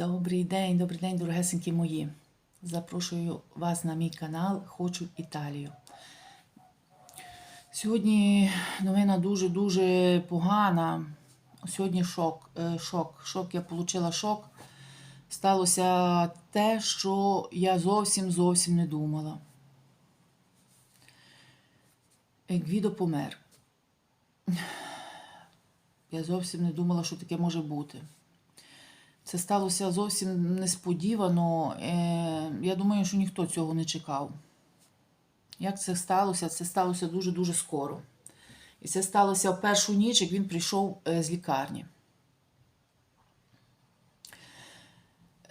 Добрий день, добрий день, дорогесенькі мої. Запрошую вас на мій канал Хочу Італію. Сьогодні новина дуже-дуже погана. Сьогодні шок. е, Шок. Шок. Я отримала шок. Сталося те, що я зовсім зовсім не думала. Гвідо помер. Я зовсім не думала, що таке може бути. Це сталося зовсім несподівано. Е, Я думаю, що ніхто цього не чекав. Як це сталося? Це сталося дуже-дуже скоро. І це сталося в першу ніч, як він прийшов е, з лікарні.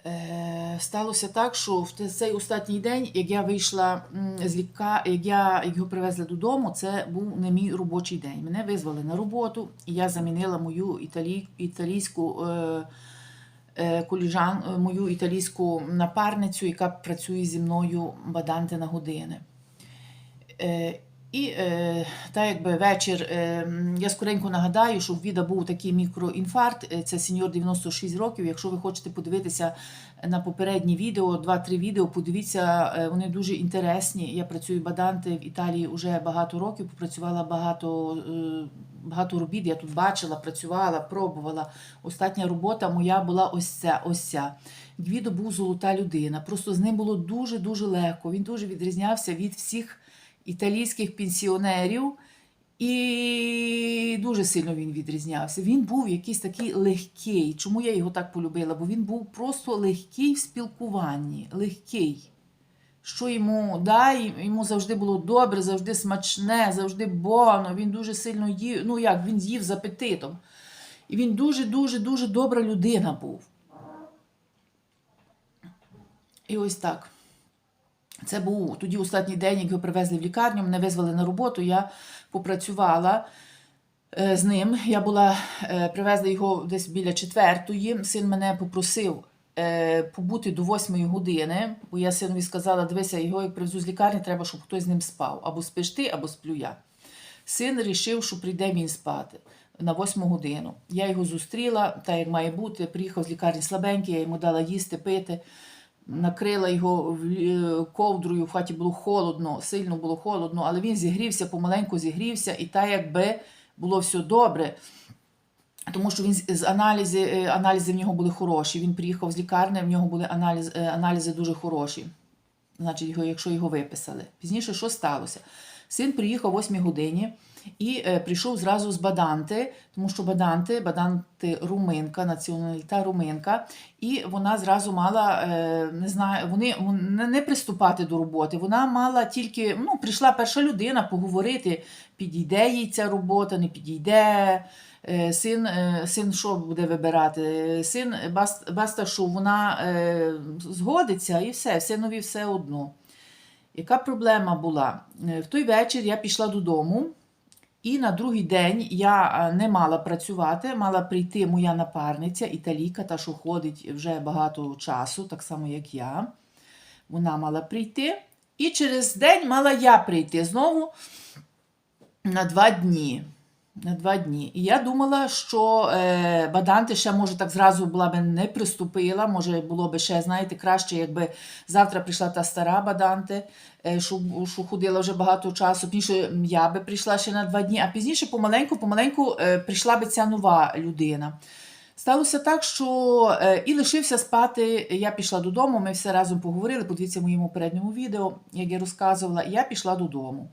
Е, Сталося так, що в цей останній день, як я вийшла з ліка, як я як його привезли додому, це був не мій робочий день. Мене визвали на роботу, і я замінила мою італій, італійську е, коліжан, е, мою італійську напарницю, яка працює зі мною баданти на години. Е, і е, та якби вечір, е, я скоренько нагадаю, що в Віда був такий мікроінфаркт. Е, Це сеньор 96 років. Якщо ви хочете подивитися на попередні відео, 2-3 відео, подивіться, е, вони дуже інтересні. Я працюю баданти в Італії вже багато років, попрацювала багато, е, багато робіт. Я тут бачила, працювала, пробувала. Остання робота моя була ось ця. Ось ця. Гвідо був золота людина. Просто з ним було дуже-дуже легко. Він дуже відрізнявся від всіх італійських пенсіонерів, і дуже сильно він відрізнявся. Він був якийсь такий легкий. Чому я його так полюбила? Бо він був просто легкий в спілкуванні, легкий. Що йому дай, йому завжди було добре, завжди смачне, завжди боно. Він дуже сильно їв. Ну як, він з'їв з апетитом. І він дуже-дуже дуже добра людина був. І ось так. Це був тоді останній день, як його привезли в лікарню, мене визвали на роботу. Я попрацювала е, з ним. Я була, е, привезли його десь біля четвертої. Син мене попросив побути до восьмої години, бо я синові сказала: дивися, його як привезу з лікарні, треба, щоб хтось з ним спав. Або спиш ти, або сплю я. Син вирішив, що прийде він спати на восьму годину. Я його зустріла, так як має бути. Приїхав з лікарні слабенький, я йому дала їсти, пити накрила його ковдрою, в хаті було холодно, сильно було холодно, але він зігрівся, помаленьку зігрівся, і так якби було все добре. Тому що він з аналізи, е, аналізи в нього були хороші. Він приїхав з лікарні, в нього були аналіз, е, аналізи дуже хороші. Значить, його, якщо його виписали. Пізніше що сталося? Син приїхав о 8 годині і е, прийшов зразу з Баданти, тому що Баданти, Баданти руминка, націоналіта руминка, і вона зразу мала, не знаю, вони не приступати до роботи. Вона мала тільки, ну, прийшла перша людина поговорити, підійде їй ця робота, не підійде. Е, Син, е, син що буде вибирати? Син баста, що вона е, згодиться і все, синові все одно. Яка проблема була? В той вечір я пішла додому, і на другий день я не мала працювати, мала прийти моя напарниця, італійка, та, що ходить вже багато часу, так само як я. Вона мала прийти. І через день мала я прийти знову на два дні. Два дні. І я думала, що е, Баданти ще, може, так зразу була би не приступила. Може, було би ще, знаєте, краще, якби завтра прийшла та стара Баданти, е, що, що ходила вже багато часу. Пізніше я би прийшла ще на два дні, а пізніше помаленьку, помаленьку е, прийшла би ця нова людина. Сталося так, що е, і лишився спати. Я пішла додому. Ми все разом поговорили. Подивіться в моєму передньому відео, як я розказувала. Я пішла додому.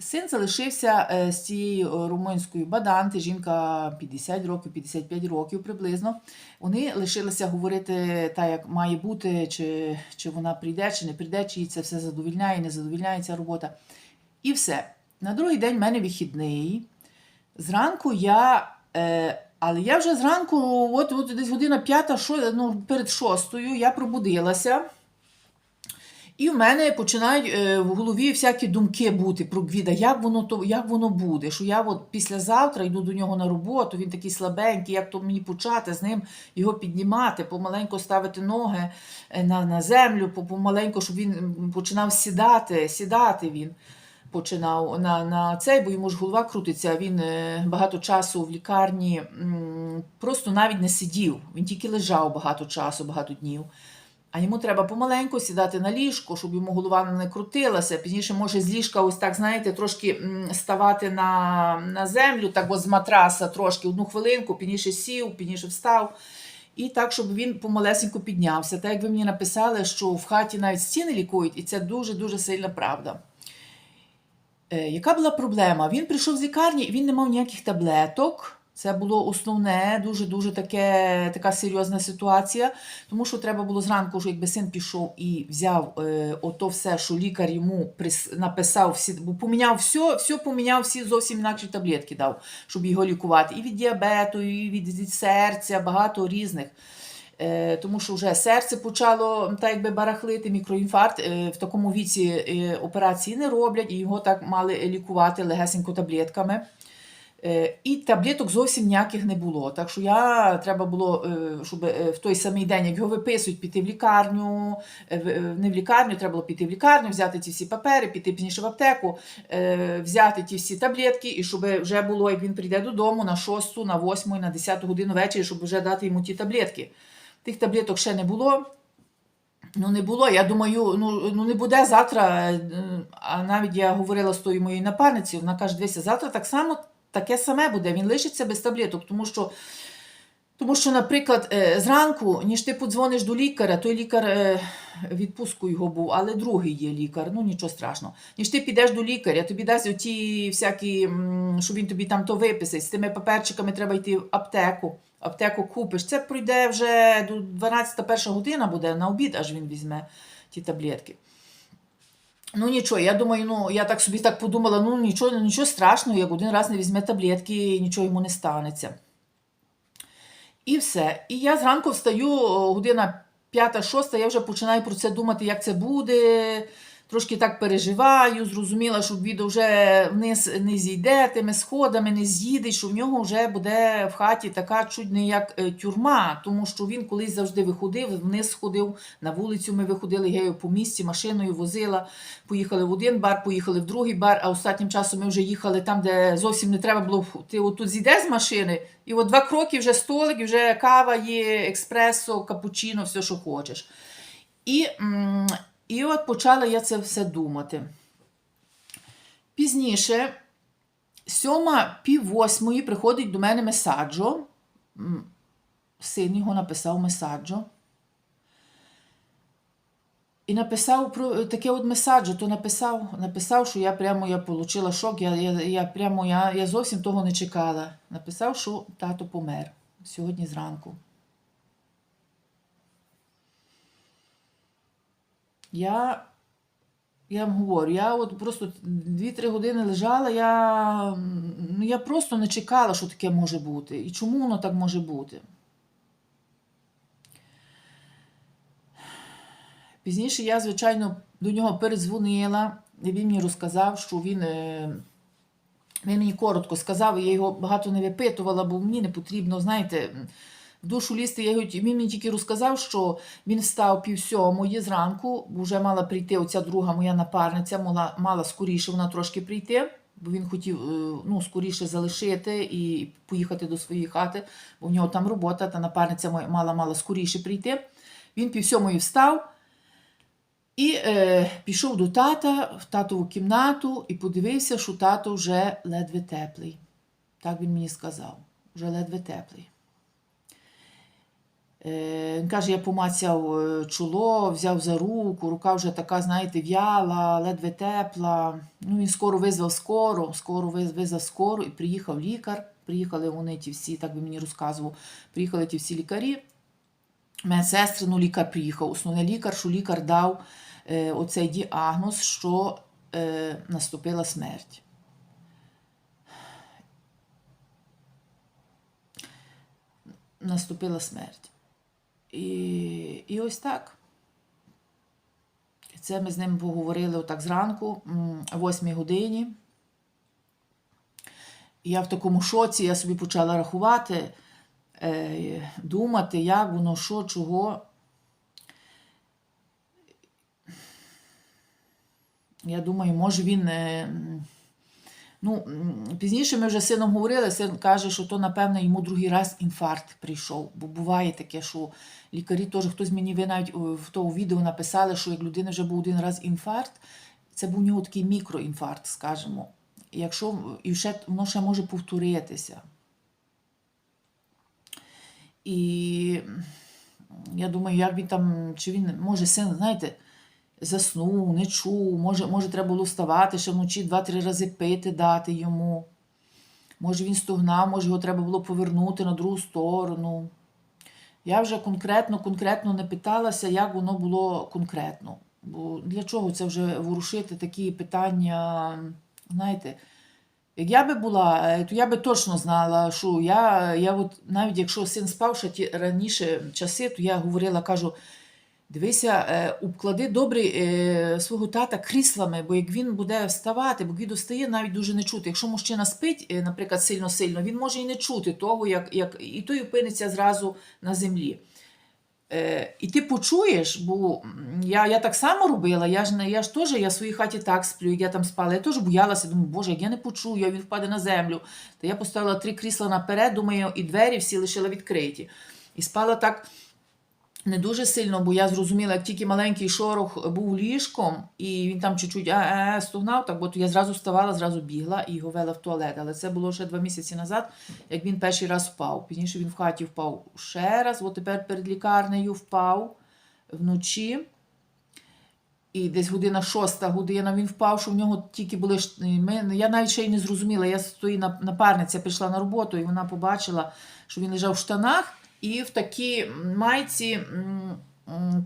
Син залишився е, з цією е, румунською баданти, жінка 50 років, 55 років приблизно. Вони лишилися говорити так, як має бути, чи, чи вона прийде, чи не прийде, чи це все задовільняє, не задовільняє ця робота. І все. На другий день в мене вихідний. Зранку я. Е, але я вже зранку, от, от десь година п'ята, ну, перед шостою, я пробудилася. І в мене починають е, в голові всякі думки бути про Гвіда, як воно то, як воно буде. Що я от післязавтра йду до нього на роботу, він такий слабенький, як то мені почати з ним його піднімати, помаленьку ставити ноги е, на, на землю, по- помаленьку, щоб він починав сідати, сідати він. починав на, на цей, бо йому ж голова крутиться. Він е, багато часу в лікарні просто навіть не сидів. Він тільки лежав багато часу, багато днів. А йому треба помаленьку сідати на ліжко, щоб йому голова не крутилася. Пізніше може з ліжка, ось так, знаєте, трошки ставати на, на землю, так бо з матраса трошки одну хвилинку, пізніше сів, пізніше встав. І так, щоб він помалесенько піднявся. Так як ви мені написали, що в хаті навіть стіни лікують, і це дуже-дуже сильна правда. Е, яка була проблема? Він прийшов з лікарні, він не мав ніяких таблеток. Це було основне, дуже-дуже таке, така серйозна ситуація. Тому що треба було зранку, що якби син пішов і взяв е, ото все, що лікар йому написав, всі, бо поміняв все, все поміняв, всі зовсім інакші таблетки дав, щоб його лікувати. І від діабету, і від, від серця, багато різних. Е, тому що вже серце почало так якби барахлити, мікроінфаркт. Е, в такому віці е, операції не роблять, і його так мали лікувати легесенько таблетками. Е, І таблеток зовсім ніяких не було. Так що я треба було, е, щоб е, в той самий день, як його виписують, піти в лікарню, не в лікарню, треба було піти в лікарню, взяти ці всі папери, піти пізніше в аптеку, взяти ті всі таблетки, і щоб вже було, як він прийде додому на 6, на 8, на 10 годину вечора, щоб вже дати йому ті таблетки. Тих таблеток ще не було. Ну, не було. Я думаю, ну, ну не буде завтра. А навіть я говорила з тою моєю напарницею, вона каже, дивися, завтра так само таке саме буде. Він лишиться без таблеток, тому що, тому що, наприклад, е, зранку, ніж ти подзвониш до лікаря, той лікар е, відпустку його був, але другий є лікар, ну нічого страшного. Ніж ти підеш до лікаря, тобі дасть оті всякі, що він тобі там то виписить, з тими паперчиками треба йти в аптеку. Аптеку купиш. Це пройде вже до 12 година буде на обід, аж він візьме ті таблетки. Ну нічого, я думаю, ну я так собі так подумала, ну нічого, ну, нічого страшного, як один раз не візьме таблетки, нічого йому не станеться. І все. І я зранку встаю, година п'ята-шоста, я вже починаю про це думати, як це буде. Трошки так переживаю, зрозуміла, що відео вже вниз не зійде тими сходами, не з'їде, що в нього вже буде в хаті така чуть не як е, тюрма, тому що він колись завжди виходив, вниз сходив, на вулицю ми виходили, я його по місті машиною возила. Поїхали в один бар, поїхали в другий бар, а останнім часом ми вже їхали там, де зовсім не треба було. Ти отут зійдеш з машини, і от два кроки вже столик, вже кава є, експресо, капучино, все, що хочеш. І, і от почала я це все думати. Пізніше, сьома, пів восьмої приходить до мене месаджо. Син його написав месаджо. І написав про таке от месаджо, то написав, написав, що я прямо я отримала шок. Я, я, я прямо я, я зовсім того не чекала. Написав, що тато помер сьогодні зранку. Я, я вам говорю, я от просто 2-3 години лежала, я, ну, я просто не чекала, що таке може бути. І чому воно так може бути. Пізніше я, звичайно, до нього передзвонила, і він мені розказав, що він, е, він мені коротко сказав, і я його багато не випитувала, бо мені не потрібно, знаєте, душу лізти. Я його, він мені тільки розказав, що він встав пів сьомої зранку, вже мала прийти оця друга моя напарниця, мала, мала скоріше вона трошки прийти, бо він хотів е, ну, скоріше залишити і поїхати до своєї хати, бо в нього там робота, та напарниця мала, мала скоріше прийти. Він пів сьомої встав. І е, пішов до тата в татову кімнату і подивився, що тато вже ледве теплий. Так він мені сказав, вже ледве теплий. Е, він каже, я помацяв е, чоло, взяв за руку, рука вже така, знаєте, в'яла, ледве тепла. Ну, він скоро визвав скору, скоро визвав скору і приїхав лікар. Приїхали вони ті всі, так би мені розказував, приїхали ті всі лікарі. Медсестри, ну лікар приїхав. Основний лікар, що лікар дав е, оцей діагноз, що е, наступила смерть. Наступила смерть. І, і ось так. Це ми з ним поговорили отак зранку, о 8 годині. Я в такому шоці, я собі почала рахувати, е, думати, як воно, що, чого. Я думаю, може він. Ну, пізніше ми вже з сином говорили, син каже, що то, напевне, йому другий раз інфаркт прийшов. Бо буває таке, що лікарі теж хтось мені ви навіть в тому відео написали, що як людини вже був один раз інфаркт, це був у нього такий мікроінфаркт, скажімо. Якщо і ще воно ще може повторитися. І я думаю, як він там, чи він може син, знаєте, заснув, не чув, може, може треба було вставати ще вночі два-три рази пити дати йому. Може він стогнав, може його треба було повернути на другу сторону. Я вже конкретно, конкретно не питалася, як воно було конкретно. Бо для чого це вже ворушити такі питання, знаєте, як я би була, е, то я би точно знала, що я, я от, навіть якщо син спав ще ті раніше часи, то я говорила, кажу, дивися, обклади добре е, свого тата кріслами, бо як він буде вставати, бо він достає, навіть дуже не чути. Якщо мужчина спить, е, наприклад, сильно-сильно, він може і не чути того, як, як і той опиниться зразу на землі. Е, і ти почуєш, бо я, я так само робила, я ж я ж теж я в своїй хаті так сплю, як я там спала. Я теж боялася, думаю, боже, як я не почую, він впаде на землю. То я поставила три крісла наперед, думаю, і двері всі лишила відкриті. І спала так не дуже сильно, бо я зрозуміла, як тільки маленький шорох був ліжком, і він там чуть-чуть а, а, стогнав, так, бо я зразу вставала, зразу бігла і його вела в туалет. Але це було ще два місяці назад, як він перший раз впав. Пізніше він в хаті впав ще раз, от тепер перед лікарнею впав вночі. І десь година шоста година він впав, що в нього тільки були ми, я навіть ще й не зрозуміла. Я стої на- напарниця прийшла на роботу, і вона побачила, що він лежав в штанах і в такій майці,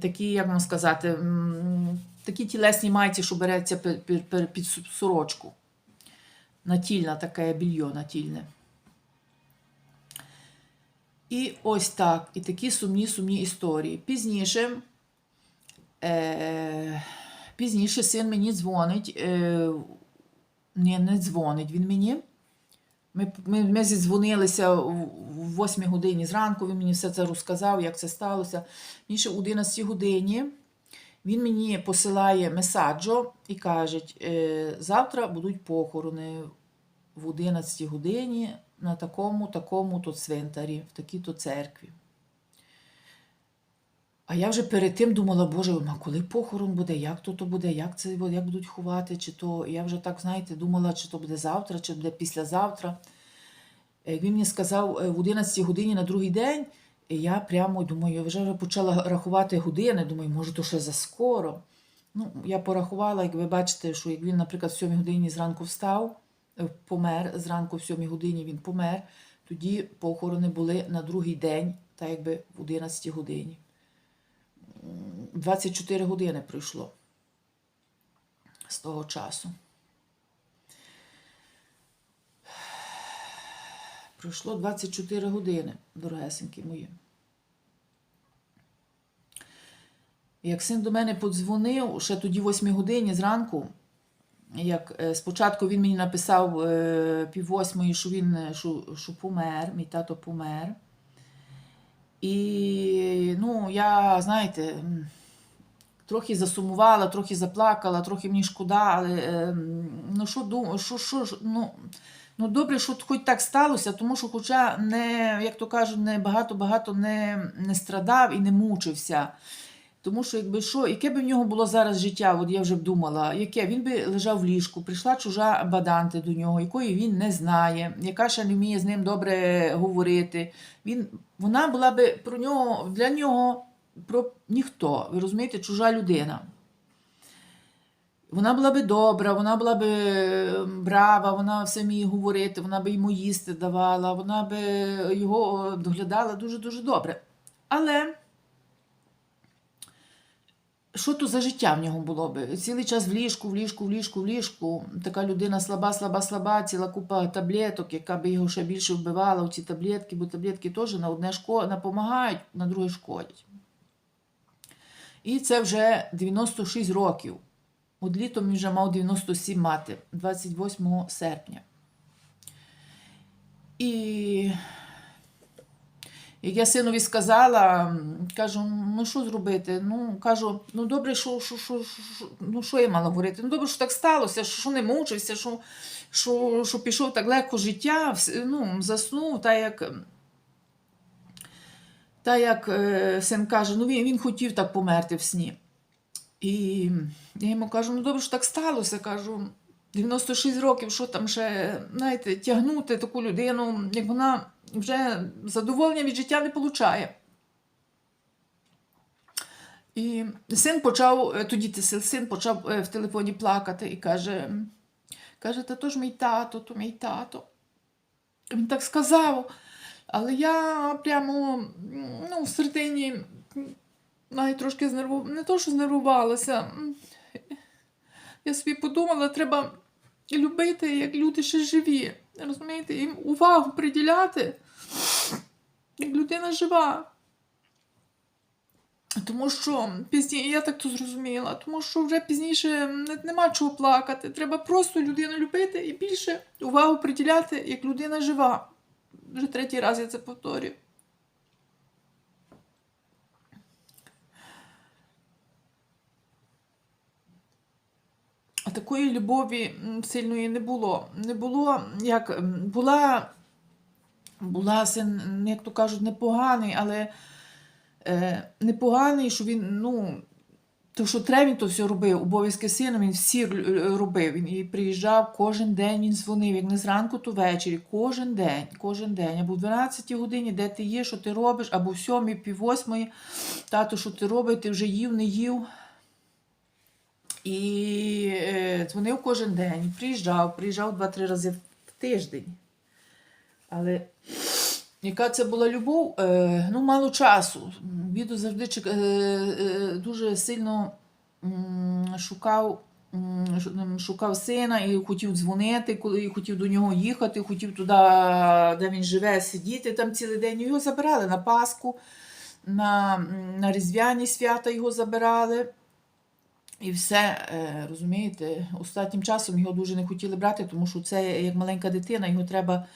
такі, як вам сказати, такі тілесні майці, що береться під сорочку. Натільна таке більйо натільне. І ось так. І такі сумні сумні історії. Пізніше. Е, пізніше син мені дзвонить. Е, ні, не дзвонить він мені. Ми, ми, ми зідзвонилися в 8 годині зранку, він мені все це розказав, як це сталося. Мені ще в 11 годині він мені посилає месаджо і каже, завтра будуть похорони в 11 годині на такому, такому то цвинтарі, в такій-то церкві. А я вже перед тим думала, боже, а коли похорон буде, як то то буде, як це як будуть ховати, чи то. Я вже так, знаєте, думала, чи то буде завтра, чи буде післязавтра. Як він мені сказав е, в 11 годині на другий день, і я прямо думаю, вже почала рахувати години, думаю, може, то ще заскоро. Ну, я порахувала, як ви бачите, що як він, наприклад, в 7 годині зранку встав, е, помер, зранку в 7 годині він помер, тоді похорони були на другий день, так якби в 11 годині. 24 години пройшло з того часу. Пройшло 24 години, дорогесенькі мої. Як син до мене подзвонив, ще тоді 8 годині зранку, як е, спочатку він мені написав е, пів восьмої, що він е, що, що помер, мій тато помер. І ну, я, знаєте, трохи засумувала, трохи заплакала, трохи мені шкода, але ем, ну що думаю, що, що, ну, ну добре, що хоч так сталося, тому що, хоча не, як то кажуть, не багато-багато не, не страдав і не мучився. Тому що, якби що, яке б в нього було зараз життя, от я вже б думала, яке він би лежав в ліжку, прийшла чужа баданти до нього, якої він не знає, яка ще не вміє з ним добре говорити. Він, вона була би про нього, для нього про ніхто. Ви розумієте, чужа людина. Вона була би добра, вона була би е, брава, вона все вміє говорити, вона би йому їсти давала, вона би його доглядала дуже-дуже добре. Але що то за життя в нього було би? Цілий час в ліжку, в ліжку, в ліжку, в ліжку. Така людина слаба, слаба, слаба, ціла купа таблеток, яка би його ще більше вбивала у ці таблетки, бо таблетки теж на одне шко... допомагають, на друге шкодять. І це вже 96 років. От літом він вже мав 97 мати, 28 серпня. І Як я синові сказала, кажу, ну що зробити? Ну, кажу, ну добре, що, що, що, що, ну, що я мала говорити? Ну добре, що так сталося, що не мучився, що, що, що пішов так легко життя, ну, заснув, та як. Та як е, син каже, ну він, він хотів так померти в сні. І я йому кажу: ну добре, що так сталося. Кажу, 96 років, що там ще, знаєте, тягнути таку людину, як вона вже задоволення від життя не получає. І син почав, е, тоді син почав е, в телефоні плакати і каже, каже, та то ж мій тато, то мій тато. Він так сказав. Але я прямо ну, в середині навіть трошки знерву... не то, що знервувалася. Я собі подумала, треба любити, як люди ще живі. Розумієте, їм увагу приділяти, як людина жива. Тому що пізніше, я так то зрозуміла, тому що вже пізніше нема чого плакати. Треба просто людину любити і більше увагу приділяти, як людина жива. Вже третій раз я це повторюю. Такої любові сильної не було. Не було, як була, була син, як то кажуть, непоганий, але е, непоганий, що він, ну, то, що треба, він то все робив. Обов'язки сина він всі р- робив. Він і приїжджав кожен день, він дзвонив, як не зранку, то ввечері. Кожен день, кожен день. Або в 12 годині, де ти є, що ти робиш, або в 7, пів восьмої, тато, що ти робиш, ти вже їв, не їв. І е, дзвонив кожен день, приїжджав, приїжджав два-три рази в тиждень. Але яка це була любов? Е, ну, мало часу. Віду завжди е, е, дуже сильно шукав, шукав сина і хотів дзвонити, коли хотів до нього їхати, хотів туди, де він живе, сидіти там цілий день. Його забирали на Пасху, на, на Різдвяні свята його забирали. І все, розумієте, останнім часом його дуже не хотіли брати, тому що це як маленька дитина, його треба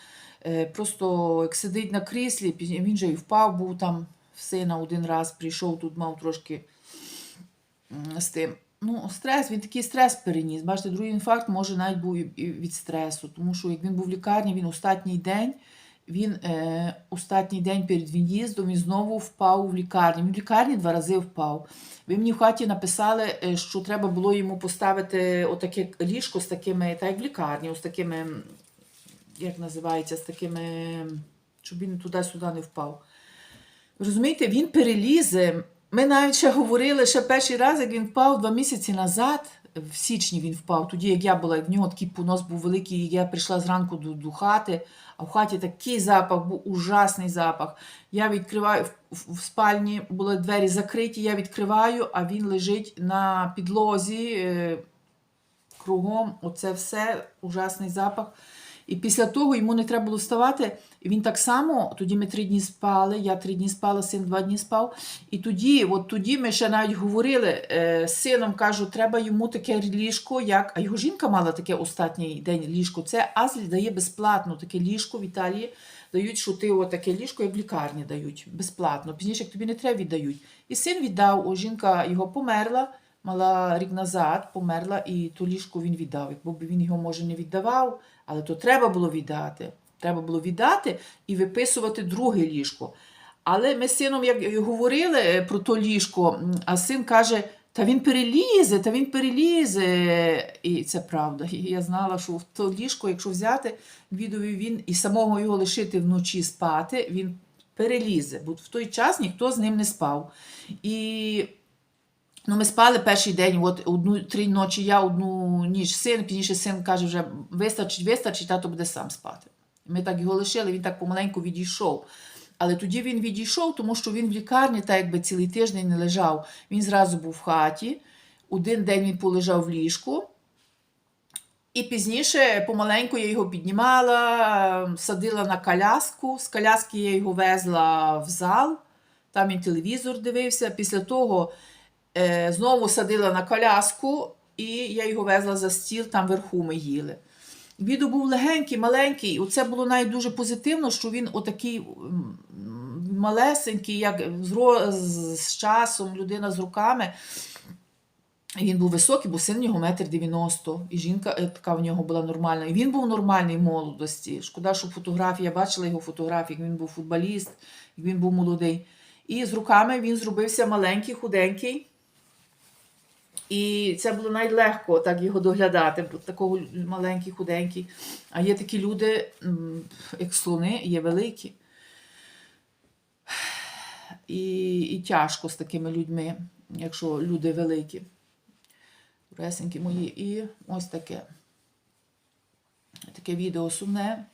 просто як сидить на кріслі, він же і впав, був там в сина один раз, прийшов, тут мав трошки з тим. Ну, стрес, він такий стрес переніс. Бачите, другий інфаркт може навіть був і- від стресу, тому що як він був в лікарні, він останній день. Він е, останній день перед від'їздом він знову впав в лікарню. Він в лікарні два рази впав. Ви мені в хаті написали, е, що треба було йому поставити отаке ліжко з такими, так як в лікарні, з такими, як називається, з такими, щоб він туди-сюди не впав. Розумієте, він перелізе. Ми навіть ще говорили ще перший раз, як він впав два місяці назад, в січні він впав, тоді як я була, як в нього такий понос був великий, і я прийшла зранку до, до хати, а в хаті такий запах був ужасний запах. Я відкриваю в, в, спальні, були двері закриті, я відкриваю, а він лежить на підлозі. Е, кругом, оце все, ужасний запах. І після того йому не треба було вставати. І він так само, тоді ми три дні спали, я три дні спала, син два дні спав. І тоді, от тоді ми ще навіть говорили е, з сином, кажу, треба йому таке ліжко, як. А його жінка мала таке останній день ліжко. Це Азлі дає безплатно таке ліжко в Італії. Дають, що ти таке ліжко, як в лікарні дають, безплатно. Пізніше як тобі не треба віддають. І син віддав, о, жінка його померла мала рік назад, померла, і то ліжко він віддав. Якби він його, може, не віддавав, але то треба було віддати. Треба було віддати і виписувати друге ліжко. Але ми з сином як говорили е, про то ліжко, а син каже: та він перелізе, та він перелізе. І це правда. І я знала, що в то ліжко, якщо взяти, відові він і самого його лишити вночі спати, він перелізе. Бо в той час ніхто з ним не спав. І Ну, ми спали перший день, от одну три ночі я, одну ніч син, пізніше син каже, вже вистачить, вистачить, тато буде сам спати. Ми так його лишили, він так помаленьку відійшов. Але тоді він відійшов, тому що він в лікарні, так якби цілий тиждень не лежав. Він зразу був в хаті. Один день він полежав в ліжку. І пізніше помаленьку я його піднімала, садила на коляску. З коляски я його везла в зал, там він телевізор дивився. Після того знову садила на коляску, і я його везла за стіл, там вверху ми їли. Відео був легенький, маленький. Оце було навіть дуже позитивно, що він отакий, малесенький, як з, часом людина з руками. Він був високий, бо син нього метр дев'яносто, і жінка е, така в нього була нормальна. І він був нормальний в молодості. Шкода, що фотографії, я бачила його фотографії, він був футболіст, він був молодий. І з руками він зробився маленький, худенький. І це було найлегко так його доглядати, бо такого маленький, худенький. А є такі люди, як слони, є великі. І, і тяжко з такими людьми, якщо люди великі. Ресенькі мої. І ось таке. Таке відео сумне.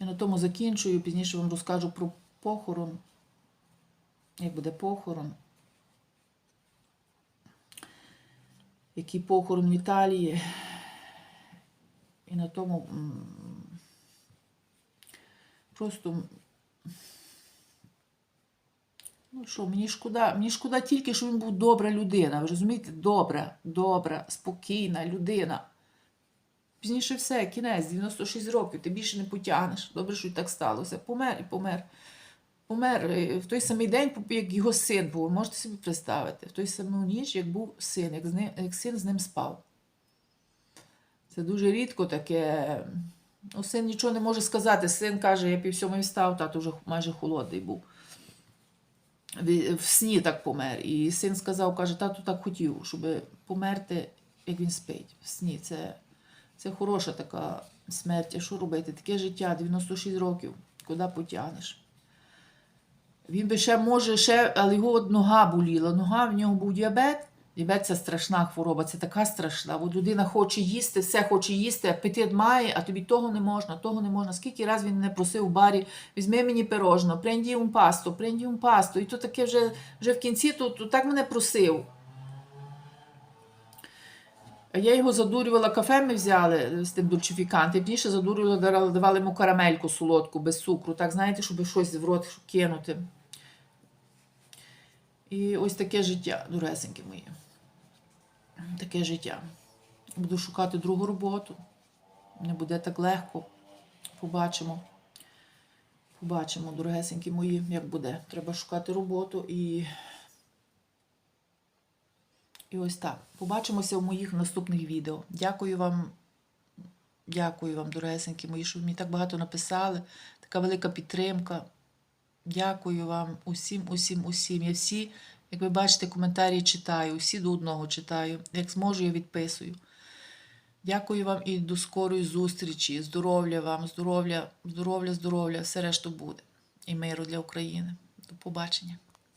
Я на тому закінчую. Пізніше вам розкажу про похорон. Як буде похорон. Який похорон в Італії. І на тому просто. Ну що, мені шкода, мені шкода тільки, що він був добра людина. Ви розумієте? Добра, добра, спокійна людина. Пізніше все, кінець, 96 років, ти більше не потягнеш. Добре, що і так сталося. Помер і помер. Помер е, в той самий день, як його син був. Можете собі представити, в той саму ніч, як був син, як, з ним, як син з ним спав. Це дуже рідко таке. Ну, син нічого не може сказати. Син каже, я пів сьомої встав, тато вже майже холодний був. В сні так помер. І син сказав, каже, тату так хотів, щоб померти, як він спить. В сні. Це, це хороша така смерть. А що робити? Таке життя, 96 років. Куди потягнеш? Він би ще може, ще, але його нога боліла. Нога, в нього був діабет. Діабет це страшна хвороба, це така страшна. От людина хоче їсти, все хоче їсти, апетит має, а тобі того не можна, того не можна. Скільки раз він не просив в барі, візьми мені пирожно, пренді un пасту, пренді un пасту. І то таке вже, вже в кінці, то, то так мене просив. Я його задурювала, кафе ми взяли з тим дульчифікантом, пізніше задурювала, давали йому карамельку солодку без цукру, так знаєте, щоб щось в рот кинути. І ось таке життя, дуресенькі мої. Таке життя. Буду шукати другу роботу. Не буде так легко. Побачимо. Побачимо, дорогесенькі мої, як буде. Треба шукати роботу і. І ось так. Побачимося в моїх наступних відео. Дякую вам. Дякую вам, дорогесенькі мої, що ви мені так багато написали. Така велика підтримка. Дякую вам усім, усім, усім. Я всі, як ви бачите, коментарі читаю, всі до одного читаю. Як зможу, я відписую. Дякую вам і до скорої зустрічі. Здоров'я вам, здоров'я, здоров'я, здоров'я, все решта буде. І миру для України. До побачення.